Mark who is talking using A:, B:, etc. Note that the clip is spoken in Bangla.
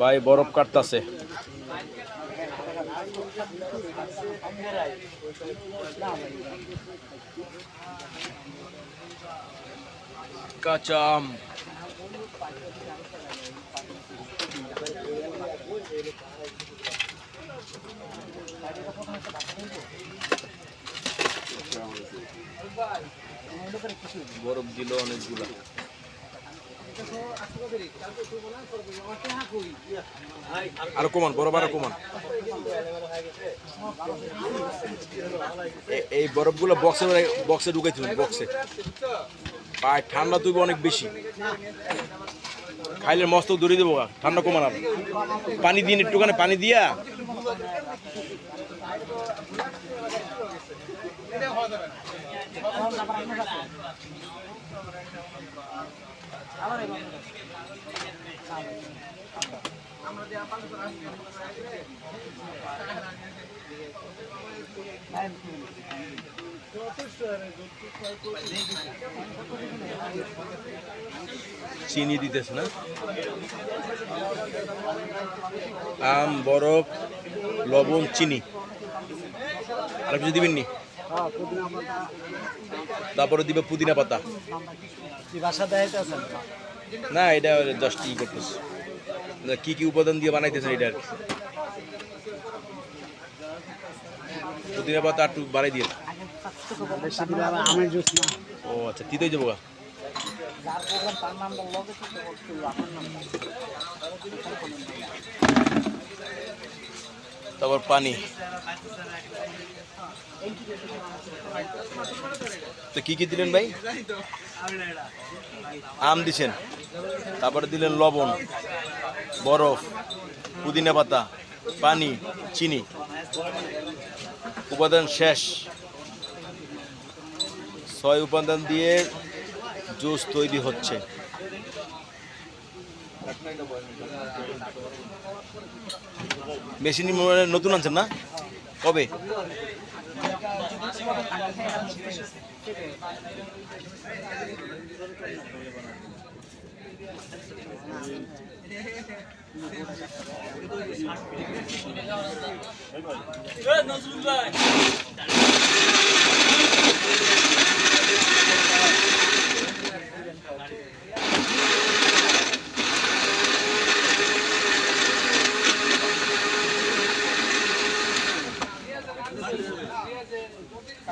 A: ভাই বরফ কাটতাছে। কাঁচা আম। বরফ দিল অনেকগুলা। আরও কমান, বরফ আরও কমান। এই বরফগুলো বক্সে বক্সে ঢুকেছিলাম বক্সে পায়, ঠান্ডা তুই অনেক বেশি। খাইলে মস্ত দড়ি দেবো ঠান্ডা কমানার পানি দিন একটুখানি পানি দিয়া। চিনি দিতেছে না। আম, বরফ, লবণ, চিনি। আর কিছু দিবেন নি? তারপরে দিবে পুদিনা পাতা। না, এটা জাস্ট ই করতেছে। কি কি উপাদান দিয়ে বানাইতেছেন এটা আর পুদিনা পাতা একটু বাড়াই দিয়ে। ও আচ্ছা তিতই যাব গা।
B: যার তার হবে, আপনার নামটা
A: তারপর পানি। তো কি কি দিলেন ভাই? আম দিছেন। তারপরে দিলেন লবণ বরফ পুদিনা পাতা পানি চিনি। উপাদান শেষ। ছয় উপাদান দিয়ে জুস তৈরি হচ্ছে। মেশিন নতুন আনছেন না? কবে? নজরুল ভাই।